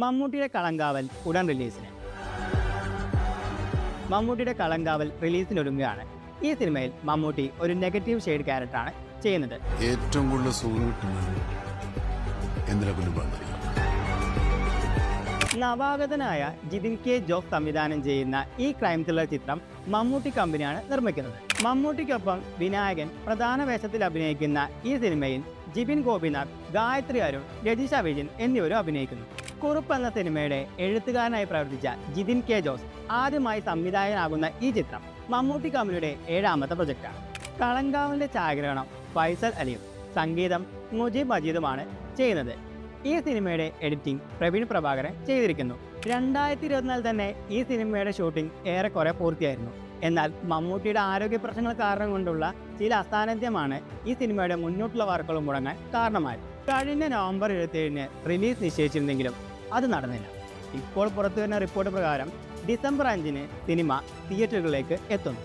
മമ്മൂട്ടിയുടെ കളങ്കാവൽ ഉടൻ റിലീസിന്. മമ്മൂട്ടിയുടെ കളങ്കാവൽ റിലീസിനൊരുങ്ങുകയാണ്. ഈ സിനിമയിൽ മമ്മൂട്ടി ഒരു നെഗറ്റീവ് ഷെയ്ഡ് ക്യാരക്ടറാണ് ചെയ്യുന്നത്. ഏറ്റവും കൂടുതൽ സുഖം കിട്ടുന്നത് നവാഗതനായ ജിതിൻ കെ ജോസ് സംവിധാനം ചെയ്യുന്ന ഈ ക്രൈം ത്രില്ലർ ചിത്രം മമ്മൂട്ടി കമ്പനിയാണ് നിർമ്മിക്കുന്നത്. മമ്മൂട്ടിക്കൊപ്പം വിനായകൻ പ്രധാന വേഷത്തിൽ അഭിനയിക്കുന്ന ഈ സിനിമയിൽ ജിബിൻ ഗോപിനാഥ് ഗായത്രി അരുൺ രജിഷ വിജയൻ എന്നിവരും അഭിനയിക്കുന്നു. കുറുപ്പ് എന്ന സിനിമയുടെ എഴുത്തുകാരനായി പ്രവർത്തിച്ച ജിതിൻ കെ ജോസ് ആദ്യമായി സംവിധായകനാകുന്ന ഈ ചിത്രം മമ്മൂട്ടി കമ്പനിയുടെ ഏഴാമത്തെ പ്രൊജക്റ്റാണ്. കളങ്കാവിന്റെ ഛായാഗ്രഹണം ഫൈസൽ അലിയും സംഗീതം മുജീബ് മജീദുമാണ് ചെയ്യുന്നത്. ഈ സിനിമയുടെ എഡിറ്റിംഗ് പ്രവീൺ പ്രഭാകരൻ ചെയ്തിരിക്കുന്നു. രണ്ടായിരത്തി ഇരുപത്തിനാലിൽ തന്നെ ഈ സിനിമയുടെ ഷൂട്ടിംഗ് ഏറെക്കുറെ പൂർത്തിയായിരുന്നു. എന്നാൽ മമ്മൂട്ടിയുടെ ആരോഗ്യ പ്രശ്നങ്ങൾ കാരണം കൊണ്ടുള്ള ചില അസാന്നിധ്യമാണ് ഈ സിനിമയുടെ മുന്നോട്ടുള്ള വർക്കുകൾ മുടങ്ങാൻ കാരണമായത്. കഴിഞ്ഞ നവംബർ ഇരുപത്തിയേഴിന് റിലീസ് നിശ്ചയിച്ചിരുന്നെങ്കിലും അത് നടന്നില്ല. ഇപ്പോൾ പുറത്തു വരുന്ന റിപ്പോർട്ട് പ്രകാരം ഡിസംബർ അഞ്ചിന് സിനിമ തിയേറ്ററുകളിലേക്ക് എത്തുന്നു.